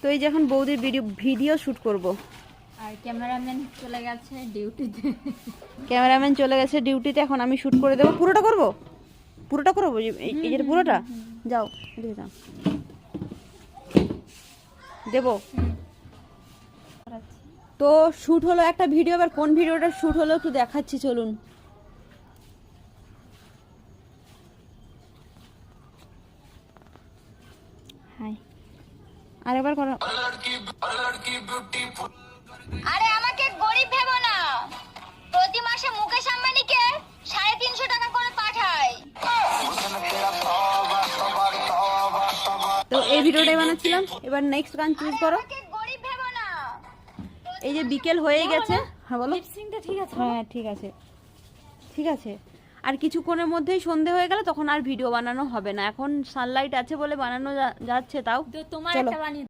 তো এই যে এখন বৌদির ভিডিও ভিডিও শ্যুট করব। আর ক্যামেরাম্যান চলে গেছে ডিউটিতে। ক্যামেরাম্যান চলে গেছে ডিউটিতে এখন আমি শ্যুট করে দেবো। পুরোটা করব? পুরোটা করব? এই- যে পুরোটা? যাও এদিকে যাও। দেবো? তো শ্যুট হলো একটা ভিডিও এবার কোন ভিডিওটা শ্যুট হলো একটু দেখাচ্ছি চলুন। হাই আরেকবার করো। আরে আমাকে গরিব ভেবো না। প্রতি মাসে মুকেশ আম্বানিকে সাড়ে তিনশো টাকা করে পাঠায় তো এই ভিডিওটাই বানাচ্ছিলাম এবার নেক্সট গান চুজ করো। এই যে বিকেল হয়ে গেছে। হ্যাঁ বলো। ঠিক আছে হ্যাঁ ঠিক আছে। ঠিক আছে। আর কিছুক্ষণের মধ্যেই সন্ধে হয়ে গেলে তখন আর ভিডিও বানানো হবে না। এখন সানলাইট আছে বলে বানানো যাচ্ছে তাও। তো তোমার একটা বানিয়ে